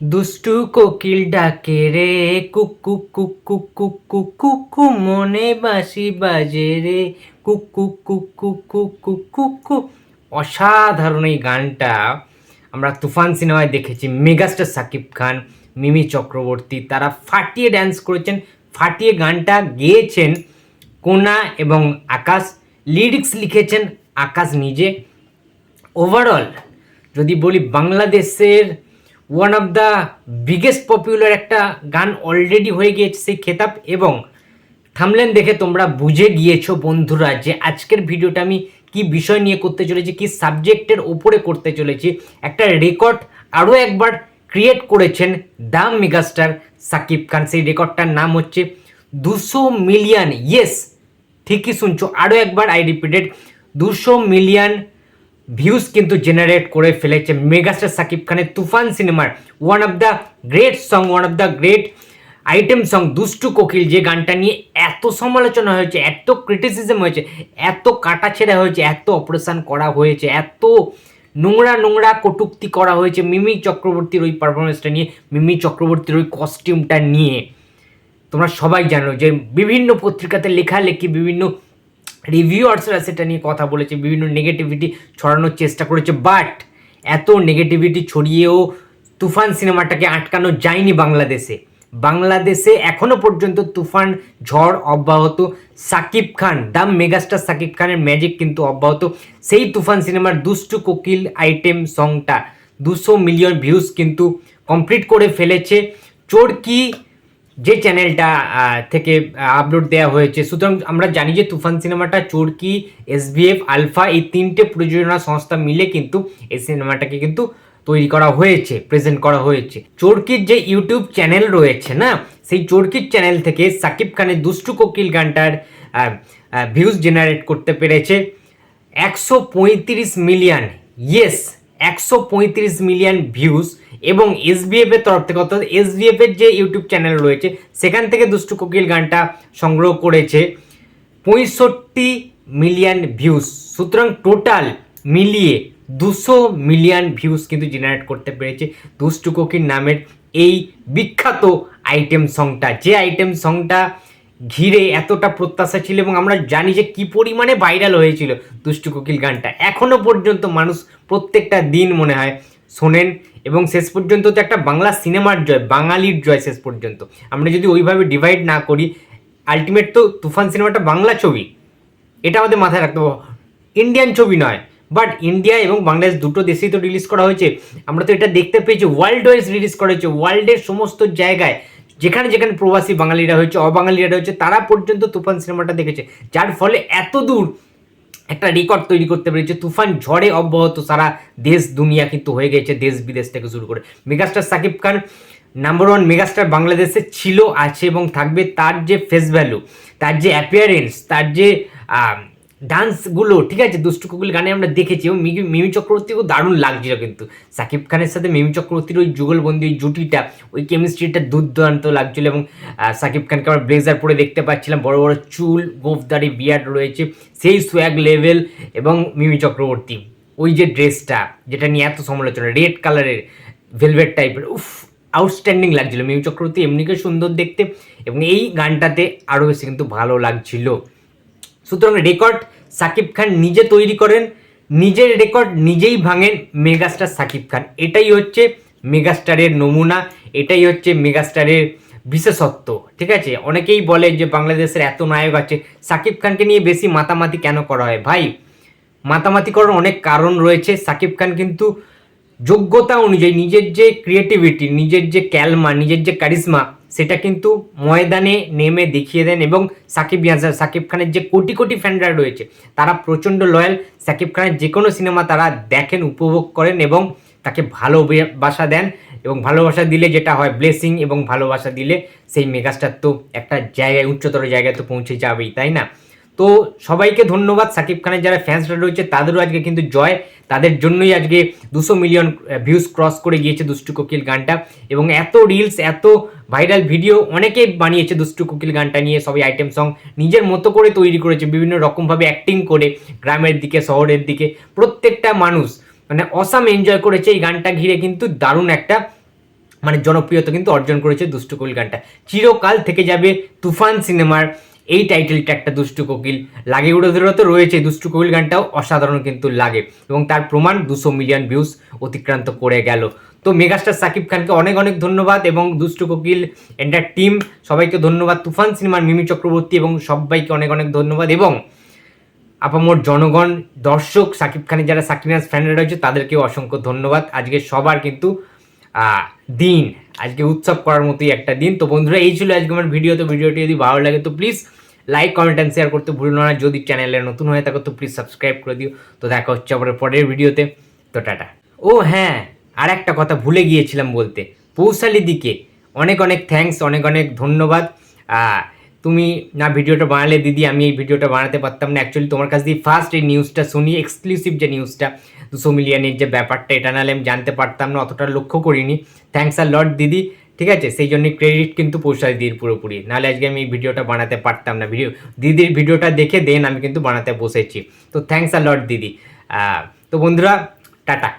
দুষ্টু কোকিল ডাকে রে কুকু কুকু কুকু কুকু মনে বাসি বাজে রে কুকু কুকু কুকু কুকু অসাধারণ এই গানটা আমরা তুফান সিনেমায় দেখেছি মেগাস্টার সাকিব খান মিমি চক্রবর্তী তারা ফাটিয়ে ড্যান্স করেছেন ফাটিয়ে গানটা গেয়েছেন কোনা এবং আকাশ লিরিক্স লিখেছেন আকাশ নিজে ওভারঅল যদি বলি বাংলাদেশের one of the biggest popular একটা গান অলরেডি হয়ে গিয়েছে, সেই খেতাব এবং থামলেন দেখে তোমরা বুঝে গিয়েছো বন্ধুরা যে আজকের ভিডিওটা আমি কি বিষয় নিয়ে করতে চলেছি, কি সাবজেক্টের ওপরে করতে চলেছি। একটা রেকর্ড আরও একবার ক্রিয়েট করেছেন দ্য মেগাস্টার সাকিব খান। সেই রেকর্ডটার নাম হচ্ছে দুশো মিলিয়ন। ইয়েস ঠিকই শুনছো। আরও একবার আই রিপিটেড দুশো মিলিয়ন ভিউজ কিন্তু জেনারেট করে ফেলেছে মেগাস্টার সাকিব খানের তুফান সিনেমার one of the great song one of the great item song Dushtu Kokil, যে গানটা নিয়ে এত সমালোচনা হয়েছে, এত ক্রিটিসিজম হয়েছে, এত কাটাছেড়া হয়েছে, এত অপারেশন করা হয়েছে, এত নোংরা নোংরা কটুক্তি করা হয়েছে মিমি চক্রবর্তীর ওই পারফরমেন্সটা নিয়ে, মিমি চক্রবর্তীর ওই কস্টিউমটা নিয়ে। তোমরা সবাই জানো যে বিভিন্ন পত্রিকাতে লেখালেখি, বিভিন্ন রিভিউয়ার্সরা সেটা নিয়ে কথা বলেছে, বিভিন্ন নেগেটিভিটি ছড়ানোর চেষ্টা করেছে বাট এত নেগেটিভিটি ছড়িয়েও তুফান সিনেমাটাকে আটকানো যায়নি বাংলাদেশে। বাংলাদেশে এখনও পর্যন্ত তুফান ঝড় অব্যাহত। সাকিব খান, দাম মেগাস্টার সাকিব খানের ম্যাজিক কিন্তু অব্যাহত। সেই তুফান সিনেমার দুষ্টু কোকিল আইটেম সংটা দুশো মিলিয়ন ভিউজ কিন্তু কমপ্লিট করে ফেলেছে। চোরকি যে চ্যানেলটা থেকে আপলোড দেওয়া হয়েছে। সুতরাং আমরা জানি যে তুফান সিনেমাটা, চোরকি এসবিএফ আলফা, এই তিনটে প্রযোজনা সংস্থা মিলে কিন্তু এই সিনেমাটাকে কিন্তু তৈরি করা হয়েছে প্রেজেন্ট করা হয়েছে। চোরকির যে ইউটিউব চ্যানেল রয়েছে না, সেই চোরকির চ্যানেল থেকে সাকিব খানের দুষ্টু কোকিল গানটার ভিউজ জেনারেট করতে পেরেছে। একশো পঁয়ত্রিশ মিলিয়ন ইয়েস একশো পঁয়ত্রিশ মিলিয়ন ভিউজ এবং এসবিএফ এর তরফ থেকে অর্থাৎ এসবিএফ এর যে ইউটিউব চ্যানেল রয়েছে, সেখান থেকে দুষ্টু কোকিল গানটা সংগ্রহ করেছে। পঁয়ষট্টি মিলিয়ন ভিউজ সুতরাং টোটাল মিলিয়ে দুশো মিলিয়ন ভিউজ কিন্তু জেনারেট করতে পেরেছে দুষ্টু কোকিল নামের এই বিখ্যাত আইটেম সংটা যে আইটেম সংটা ঘিরে এতটা প্রত্যাশা ছিল এবং আমরা জানি যে কি পরিমাণে ভাইরাল হয়েছিল দুষ্টু কোকিল গানটা। এখনও পর্যন্ত মানুষ প্রত্যেকটা দিন মনে হয় শোনেন, এবং শেষ পর্যন্ত তো একটা বাংলা সিনেমার জয়, বাঙালির জয় শেষ পর্যন্ত। আমরা যদি ওইভাবে ডিভাইড না করি আলটিমেট তো তুফান সিনেমাটা বাংলা ছবি। এটা আমাদের মাথায় রাখতে হবে। ইন্ডিয়ান ছবি নয় বাট ইন্ডিয়া এবং বাংলাদেশ দুটো দেশেই তো রিলিজ করা হয়েছে। আমরা তো এটা দেখতে পেয়েছি ওয়ার্ল্ড ওয়াইজ রিলিজ করা হয়েছে। ওয়ার্ল্ডের সমস্ত জায়গায়, যেখানে যেখানে প্রবাসী বাঙালিরা হয়েছে, অবাঙালিরা হয়েছে, তারা পর্যন্ত তুফান সিনেমাটা দেখেছে। যার ফলে এত দূর একটা রেকর্ড তৈরি করতে পেরেছে। তুফান ঝড়ে অব্যাহত সারা দেশ, দুনিয়া কিন্তু হয়ে গেছে দেশ বিদেশ থেকে শুরু করে। Megastar Shakib Khan number one megastar বাংলাদেশে ছিল, আছে এবং থাকবে। তার যে ফেস ভ্যালু তার যে অ্যাপিয়ারেন্স তার যে ডান্সগুলো, ঠিক আছে? দুষ্টু কুকুল গানে আমরা দেখেছি এবং মিমি- চক্রবর্তীকেও দারুণ লাগছিল কিন্তু। সাকিব খানের সাথে মিমি চক্রবর্তীর ওই যুগলবন্দি ওই জুটিটা, ওই কেমিস্ট্রিটা দুর্দান্ত লাগছিল এবং সাকিব খানকে আমরা ব্লেজার পরে দেখতে পাচ্ছিলাম। বড় বড় চুল, গোফদারি, বিয়ার্ড রয়েছে, সেই সোয়াগ লেভেল এবং মিমি চক্রবর্তী। ওই যে ড্রেসটা, যেটা নিয়ে এত সমালোচনা, রেড কালারের ভেলভেট টাইপের উফ আউটস্ট্যান্ডিং লাগছিল। মিমি চক্রবর্তী এমনিকে সুন্দর দেখতে এবং এই গানটাতে আরও বেশি কিন্তু ভালো লাগছিল। সুতরাং রেকর্ড সাকিব খান নিজে তৈরি করেন, নিজের রেকর্ড নিজেই ভাঙেন মেগাস্টার সাকিব খান। এটাই হচ্ছে মেগাস্টারের নমুনা, এটাই হচ্ছে মেগাস্টারের বিশেষত্ব, ঠিক আছে? অনেকেই বলে যে বাংলাদেশের এত নায়ক আছে, সাকিব খানকে নিয়ে বেশি মাতামাতি কেন করা হয়? ভাই, মাতামাতি করার অনেক কারণ রয়েছে। সাকিব খান কিন্তু যোগ্যতা অনুযায়ী নিজের যে ক্রিয়েটিভিটি নিজের যে ক্যালমা নিজের যে কারিশমা সেটা কিন্তু ময়দানে নেমে দেখিয়ে দেন এবং সাকিব ইয়াজার সাকিব খানের যে কোটি কোটি ফ্যানরা রয়েছে, তারা প্রচণ্ড লয়াল সাকিব খানের যে কোনো সিনেমা তারা দেখেন, উপভোগ করেন এবং তাকে ভালোবাসা দেন এবং ভালোবাসা দিলে যেটা হয় ব্লেসিং এবং ভালোবাসা দিলে সেই মেগাস্টার তো একটা জায়গায়, উচ্চতর জায়গায় তো পৌঁছে যাবেই, তাই না? তো সবাইকে ধন্যবাদ। সাকিব খানের যারা ফ্যান্সরা রয়েছে, তাদেরও আজকে কিন্তু জয়। তাদের জন্যই আজকে দুশো মিলিয়ন ভিউজ ক্রস করে গিয়েছে দুষ্টু কোকিল গানটা। এবং এত রিলস এত ভাইরাল ভিডিও অনেকে বানিয়েছে দুষ্টু কোকিল গানটা নিয়ে, সবাই আইটেম সং নিজের মতো করে তৈরি করেছে, বিভিন্ন রকমভাবে অ্যাক্টিং করে গ্রামের দিকে, শহরের দিকে। প্রত্যেকটা মানুষ মানে অসাম এনজয় করেছে। এই গানটা ঘিরে কিন্তু দারুণ একটা মানে জনপ্রিয়তা কিন্তু অর্জন করেছে দুষ্টু কোকিল গানটা। চিরকাল থেকে যাবে তুফান সিনেমার এই টাইটেলটা একটা দুষ্টু কোকিল। লাগে উড়োধুরো তো রয়েছে, দুষ্টু কোকিল গানটাও অসাধারণ কিন্তু লাগে। এবং তার প্রমাণ দুশো মিলিয়ন ভিউজ অতিক্রান্ত করে গেল। তো মেগাস্টার সাকিব খানকে অনেক অনেক ধন্যবাদ এবং দুষ্টু কোকিল এন্টার টিম সবাইকে ধন্যবাদ। তুফান সিনেমার মিমি চক্রবর্তী এবং সবাইকে অনেক অনেক ধন্যবাদ এবং আপামোর জনগণ, দর্শক, সাকিব খানের যারা সাকিনাস ফ্যানরা রয়েছে, তাদেরকেও অসংখ্য ধন্যবাদ। আজকে সবার কিন্তু দিন। আজকে উৎসব করার মতোই একটা দিন। তো বন্ধুরা, এই ছিল আজকে আমার ভিডিও। তো ভিডিওটি যদি ভালো লাগে, তো please like comment and share করতে ভুলো না। যদি চ্যানেলে নতুন হয়ে থাকো, তো প্লিজ সাবস্ক্রাইব করে দিও। তো দেখা হচ্ছে আবার পরের ভিডিওতে। তো টাটা। ও হ্যাঁ আর একটা কথা ভুলে গিয়েছিলাম বলতে। পৌশালি দিকে অনেক অনেক থ্যাংকস অনেক অনেক ধন্যবাদ। তুমি না ভিডিওটা বানালে দিদি, আমি এই ভিডিওটা বানাতে পারতাম না। অ্যাকচুয়ালি তোমার কাছ দিয়ে ফার্স্ট এই নিউজটা শুনি এক্সক্লুসিভ যে নিউজটা দুশো মিলিয়নের যে ব্যাপারটা, এটা নাহলে আমি জানতে পারতাম না, অতটা লক্ষ্য করিনি। থ্যাঙ্কস আর লট দিদি। ঠিক আছে? সেই জন্য ক্রেডিট কিন্তু পৌঁছায় দিদির পুরোপুরি। নাহলে আজকে আমি এই ভিডিওটা বানাতে পারতাম না। ভিডিও দিদির ভিডিওটা দেখে দেন, আমি কিন্তু বানাতে বসেছি। তো থ্যাঙ্কস আর লট দিদি। তো বন্ধুরা, টাটা।